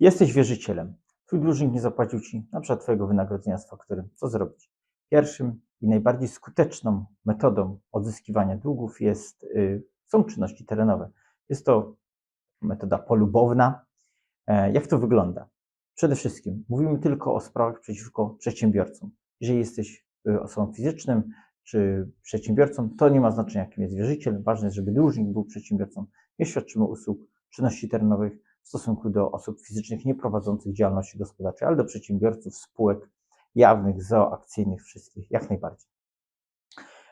Jesteś wierzycielem. Twój dłużnik nie zapłacił ci na przykład twojego wynagrodzenia z faktury. Co zrobić? Pierwszym i najbardziej skuteczną metodą odzyskiwania długów jest, y, są czynności terenowe. Jest to metoda polubowna. E, Jak to wygląda? Przede wszystkim mówimy tylko o sprawach przeciwko przedsiębiorcom. Jeżeli jesteś y, osobą fizycznym czy przedsiębiorcą, to nie ma znaczenia, kim jest wierzyciel. Ważne jest, żeby dłużnik był przedsiębiorcą. Nie świadczymy usług czynności terenowych w stosunku do osób fizycznych nieprowadzących działalności gospodarczej, ale do przedsiębiorców, spółek jawnych, zooakcyjnych, wszystkich, jak najbardziej.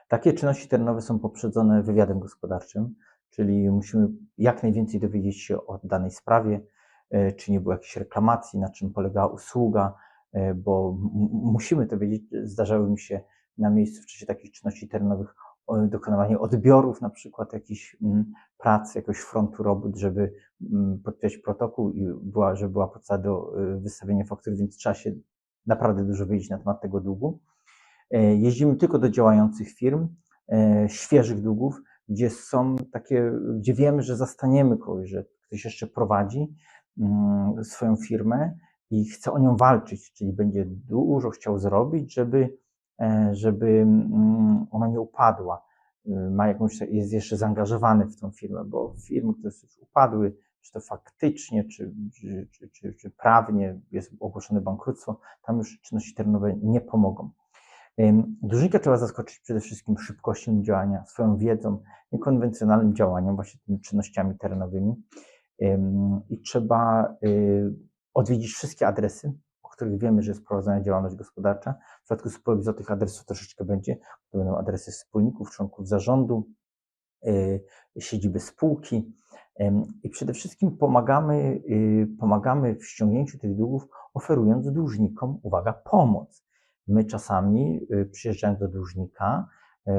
Takie czynności terenowe są poprzedzone wywiadem gospodarczym, czyli musimy jak najwięcej dowiedzieć się o danej sprawie, e, czy nie było jakiejś reklamacji, na czym polegała usługa, e, bo musimy to wiedzieć. Zdarzały mi się na miejscu w czasie takich czynności terenowych dokonywanie odbiorów, na przykład jakichś mm, prac, jakiegoś frontu robót, żeby mm, podpisać protokół i była, żeby była podstawa do y, wystawienia faktury, więc trzeba się naprawdę dużo wiedzieć na temat tego długu. E, Jeździmy tylko do działających firm, e, świeżych długów, gdzie są takie, gdzie wiemy, że zastaniemy kogoś, że ktoś jeszcze prowadzi mm, swoją firmę i chce o nią walczyć, czyli będzie dużo chciał zrobić, żeby, e, żeby mm, ona nie upadła. Y, Ma jakąś, jest jeszcze zaangażowany w tą firmę, bo firmy, które już upadły, czy to faktycznie, czy, czy, czy, czy, prawnie jest ogłoszone bankructwo, tam już czynności terenowe nie pomogą. Ym, Dłużnika trzeba zaskoczyć przede wszystkim szybkością działania, swoją wiedzą, niekonwencjonalnym działaniem, właśnie tymi czynnościami terenowymi. Ym, I trzeba odwiedzić wszystkie adresy, których wiemy, że jest prowadzona działalność gospodarcza. W przypadku spółek tych adresów troszeczkę będzie. To będą adresy wspólników, członków zarządu, y, siedziby spółki. I przede wszystkim pomagamy, y, pomagamy w ściągnięciu tych długów, oferując dłużnikom, uwaga, pomoc. My czasami y, przyjeżdżając do dłużnika, y,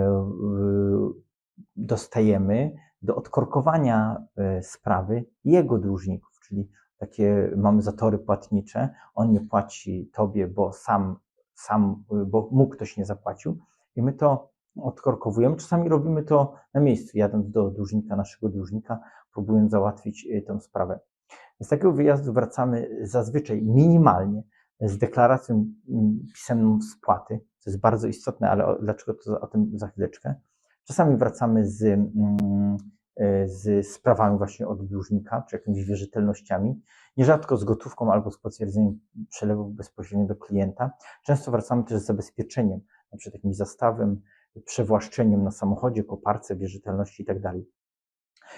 dostajemy do odkorkowania y, sprawy jego dłużników, czyli takie mamy zatory płatnicze, on nie płaci tobie, bo sam, sam bo mu ktoś nie zapłacił i my to odkorkowujemy. Czasami robimy to na miejscu, jadąc do dłużnika, naszego dłużnika, próbując załatwić y, tę sprawę. Z takiego wyjazdu wracamy zazwyczaj minimalnie z deklaracją mm, pisemną spłaty, co jest bardzo istotne, ale dlaczego to o tym za chwileczkę. Czasami wracamy z, mm, z sprawami właśnie od dłużnika, czy jakimiś wierzytelnościami, nierzadko z gotówką albo z potwierdzeniem przelewów bezpośrednio do klienta. Często wracamy też z zabezpieczeniem, na przykład jakimś zastawem, przewłaszczeniem na samochodzie, koparce, wierzytelności itd.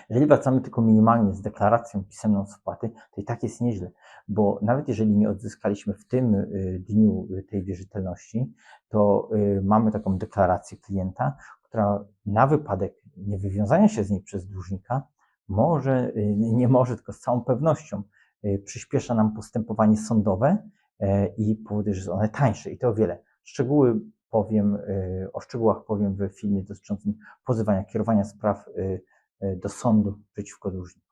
Jeżeli wracamy tylko minimalnie z deklaracją pisemną spłaty, to i tak jest nieźle, bo nawet jeżeli nie odzyskaliśmy w tym y, dniu tej wierzytelności, to y, mamy taką deklarację klienta, która na wypadek niewywiązania się z niej przez dłużnika może, y, nie może, tylko z całą pewnością y, przyspiesza nam postępowanie sądowe e, i powoduje, że są one tańsze i to o wiele. Szczegóły powiem, y, o szczegółach powiem w filmie dotyczącym pozywania, kierowania spraw do sądu przeciwko dłużnikom.